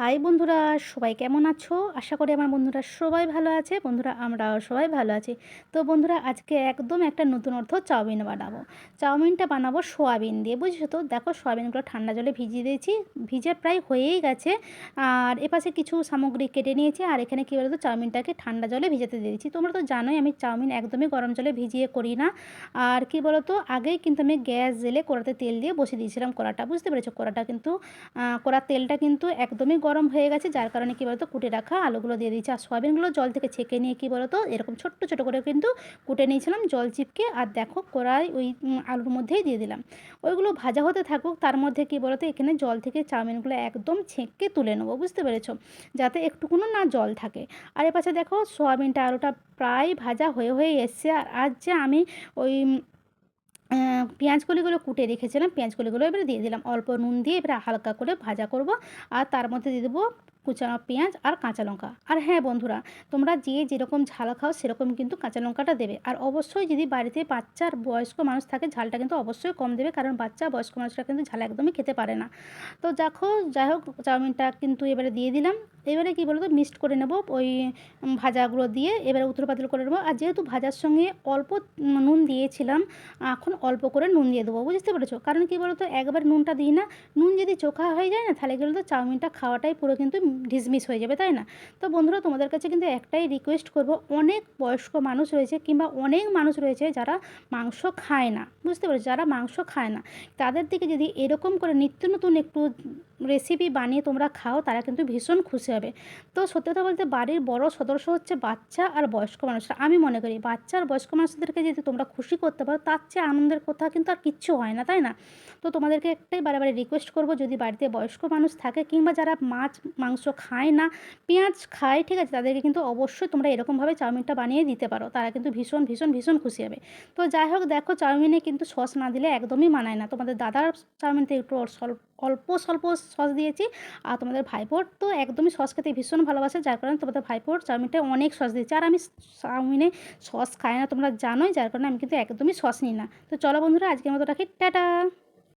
High বন্ধুরা, সবাই কেমন আছো? আশা করি আমার বন্ধুরা সবাই ভালো আছে। বন্ধুরা, আমরাও সবাই ভালো আছি। তো বন্ধুরা, আজকে একদম একটা নতুন অর্থ চাউমিন বানাবো। চাউমিনটা বানাবো সোয়াবিন দিয়ে, বুঝছ তো? দেখো, সোয়াবিনগুলো ঠান্ডা জলে ভিজিয়ে দিয়েছি। ভিজে প্রায় হয়েই গেছে। আর এপাশে কিছু সামগ্রী কেটে নিয়েছি। আর এখানে কী বলতো? চাউমিনটাকে ঠান্ডা জলে ভিজাতে দিয়েছি। তোমরা তো জানোই, আমি চাউমিন একদমই গরম জলে ভিজিয়ে করি না। আর কি বলতো? আগেই কিন্তু আমি গ্যাস জেলে কড়াতে তেল দিয়ে বসিয়ে দিয়েছিলাম কড়াটা। বুঝতে পেরেছ? কড়াটা কিন্তু কড়ার তেলটা কিন্তু একদমই গরম হয়ে গেছে, যার কারণে কী বলতো, কুটে রাখা আলুগুলো দিয়ে দিয়েছি। আর সয়াবিনগুলো জল থেকে ছেঁকে নিয়ে কী বলতো, এরকম ছোট্ট ছোটো করে কিন্তু কুটে নিয়েছিলাম জল চিপকে। আর দেখো, কড়াই ওই আলুর মধ্যেই দিয়ে দিলাম। ওইগুলো ভাজা হতে থাকুক, তার মধ্যে কী বলতো, এখানে জল থেকে চাউমিনগুলো একদম ছেঁকে তুলে নেব, বুঝতে পেরেছ? যাতে একটুকুনো না জল থাকে। আর এ পাশে দেখো, সোয়াবিনটা আলুটা প্রায় ভাজা হয়ে হয়ে এসছে। আর আজ যে আমি ওই পেঁয়াজ কলিগুলো কুটে রেখেছিলাম পেঁয়াজ কলিগুলো এবারে দিয়ে দিলাম। অল্প নুন দিয়ে এবারে হালকা করে ভাজা করব, আর তার মধ্যে দিয়ে দেবো কুচানো পেঁয়াজ আর কাঁচা লঙ্কা। আর হ্যাঁ বন্ধুরা, তোমরা যে যেরকম ঝাল খাও, সেরকম কিন্তু কাঁচা লঙ্কাটা দেবে। আর অবশ্যই যদি বাড়িতে বাচ্চার বয়স্ক মানুষ থাকে, ঝালটা কিন্তু অবশ্যই কম দেবে, কারণ বাচ্চা, বয়স্ক মানুষরা কিন্তু ঝাল একদমই খেতে পারে না। তো দেখো যাই হোক, চাউমিনটা কিন্তু এবারে দিয়ে দিলাম। এবারে কী বলতো, মিক্সড করে নেব, ওই ভাজাগুলো দিয়ে এবারে উত্তর পাতল করে নেব। আর যেহেতু ভাজার সঙ্গে অল্প নুন দিয়েছিলাম, এখন অল্প করে নুন দিয়ে দেবো, বুঝতে পেরেছ? কারণ কী বলতো, একবার নুনটা দিই না, নুন যদি চোখা হয়ে যায় না, তাহলে গেলে তো চাউমিনটা খাওয়াটাই পুরো কিন্তু ঢিসমিস হয়ে যাবে, তাই না? তো বন্ধুরা, তোমাদের কাছে কিন্তু একটাই রিকোয়েস্ট করব, অনেক বয়স্ক মানুষ রয়েছে কিংবা অনেক মানুষ রয়েছে যারা মাংস খায় না, বুঝতে পারছ? যারা মাংস খায় না, তাদের দিকে যদি এরকম করে নিত্য নতুন একটু রেসিপি বানিয়ে তোমরা খাও, তারা কিন্তু ভীষণ খুশি হবে। তো সত্যি কথা বলতে বাড়ির বড় সদস্য হচ্ছে বাচ্চা আর বয়স্ক মানুষরা। আমি মনে করি বাচ্চা আর বয়স্ক মানুষদেরকে যদি তোমরা খুশি করতে পারো, তার চেয়ে আনন্দের কথা কিন্তু আর কিচ্ছু হয় না, তাই না? তো তোমাদেরকে একটাই বারে বারে রিকোয়েস্ট করব, যদি বাড়িতে বয়স্ক মানুষ থাকে কিংবা যারা মাছ, মাংস খায় না, পেঁয়াজ খায়, ঠিক আছে? তাদেরকে কিন্তু অবশ্যই তোমরা এরকমভাবে চাউমিনটা বানিয়ে দিতে পারো। তারা কিন্তু ভীষণ ভীষণ ভীষণ খুশি হবে। তো যাই হোক, দেখো চাউমিনে কিন্তু সস না দিলে একদমই মানায় না। তোমাদের দাদার চাউমিনতে একটু অল্প, স্বল্প সস দিয়েছি আর তোমাদের ভাইপোর তো একদমই সস খেতে ভীষণ ভালোবাসে, যার কারণে তোমাদের ভাইপোর চাউমিনটা অনেক সস দিয়েছি। আর আমি চাউমিনে সস খাই না, তোমরা জানোই, যার কারণে আমি কিন্তু একদমই সস নিই না। তো চলো বন্ধুরা, আজকের মতো রাখি। টাটা!